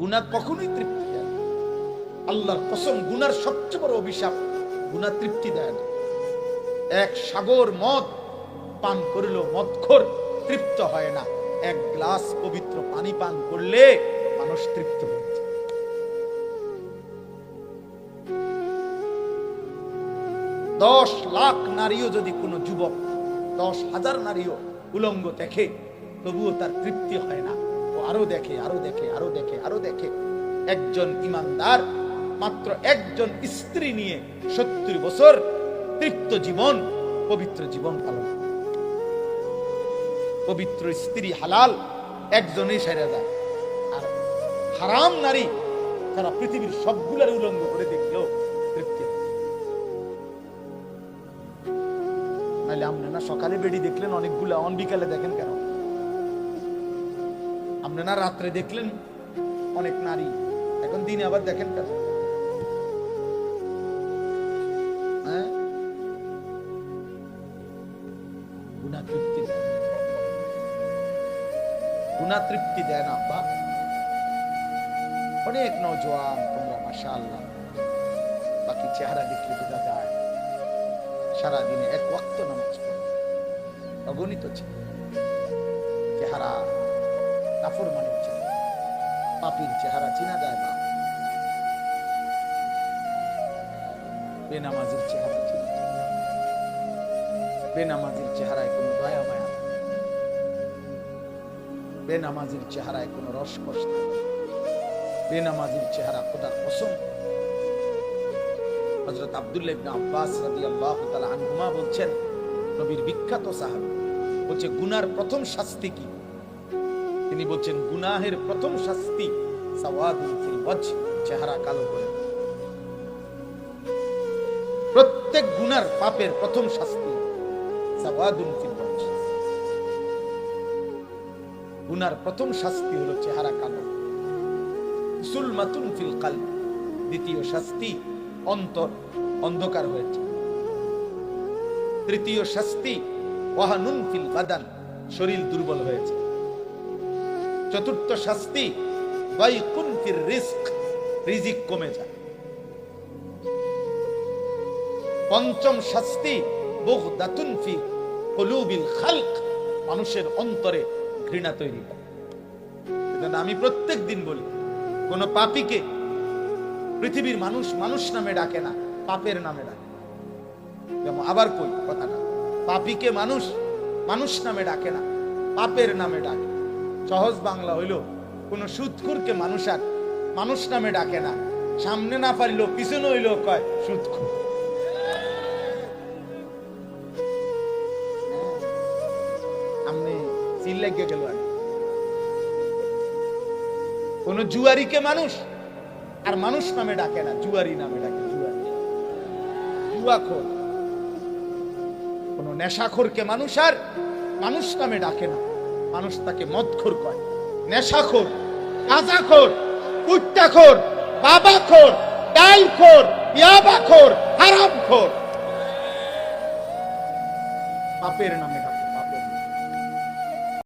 গুনাহ কখনোই তৃপ্তি দেয় না। আল্লাহর কসম, গুনার সবচেয়ে বড় অভিশাপ, গুনাহ তৃপ্তি দেয় না। এক সাগর মদ পান করিল মদখোর তৃপ্ত হয় না। এক গ্লাস পবিত্র পানি পান করলে মানুষ তৃপ্ত হয়ে যায়। দশ লাখ নারীও যদি কোনো যুবক, দশ হাজার নারীও উলঙ্গ দেখে, তবুও তার তৃপ্তি হয় না। আরও দেখে আরও দেখে আরও দেখে আরও দেখে। একজন ইমানদার, মাত্র একজন স্ত্রী নিয়ে সত্তর বছর তৃপ্ত জীবন, পবিত্র জীবন পালন। পবিত্র স্ত্রী হালাল, একজনেই সেরে যায় আর হারাম নারী তারা পৃথিবীর সবগুলার উলঙ্গ করে দেখলেও তৃপ্তি। নাহলে আপনি না সকালে বেড়ি দেখলেন, অনেকগুলা, অন বিকালে দেখেন কেন? আপনি না রাত্রে দেখলেন অনেক নারী। এখন দিনে আবার দেখেন কেন? হ্যাঁ? গুণা তৃপ্তি। গুণা তৃপ্তি দেয় না আব্বা অনেক নজওয়ান তোমরা মাসা বাকি চেহারা দেখলে বোঝা যায়, সারাদিনে এক ওয়াক্ত নামাজ পড়ে। অগণিত চেহারা মানে চেহারা পাপির চেহারা, চিনা যায় না। বেনামাজির চেহারা বেনামাজির চেহারায় কোনো দয়া মায়া। বেনামাজির চেহারায় কোনো রসকস নেই বেনামাজির চেহারা খোদার কসম। হযরত আব্দুল্লাহ ইবনে আব্বাস রাদিয়াল্লাহু তাআলা আনহুমা বলছেন, নবীর বিখ্যাত সাহাবী বলছে, গুনার প্রথম শাস্তি কি? তিনি বলছেন, গুনাহের প্রথম শাস্তি চেহারা কালো করে প্রত্যেক গুনার পাপের প্রথম শাস্তি গুনার প্রথম শাস্তি হলো চেহারা কালো। সুলমাতুন ফিল কালব, দ্বিতীয় শাস্তি অন্তর, অন্ধকার হয়েছে। তৃতীয় শাস্তি ওয়াহানুন ফিল বাদান, শরীর দুর্বল হয়েছে। চতুর্থ শাস্তি রিজিক কমে যায়। পঞ্চম শাস্তি, বুগদাতুন ফি কুলুবিল খালক, মানুষের অন্তরে ঘৃণা তৈরি করে। আমি প্রত্যেক দিন বলি, কোন পাপীকে পৃথিবীর মানুষ মানুষ নামে ডাকে না, পাপের নামে ডাকে। যেমন আবার কই কথাটা, পাপীকে মানুষ মানুষ নামে ডাকে না, পাপের নামে ডাকে। সহজ বাংলা হইল, কোন সুৎখুরকে মানুষ আর মানুষ নামে ডাকে না। সামনে না পারিল পিছনে হইল কয় সুৎখুর। আর। কোন জুয়ারিকে মানুষ আর মানুষ নামে ডাকে না, জুয়ারি নামে ডাকে, জুয়ারি। জুয়াখোর। কোন নেশাখোরকে মানুষ আর মানুষ নামে ডাকে না। মানুষ তাকে মদখোর কয়। নেশাখোর কাজাখোর কুট্টাখোর বাবাখোর ডালখোর ইয়াবাখোর হারামখোর। পাপের নামে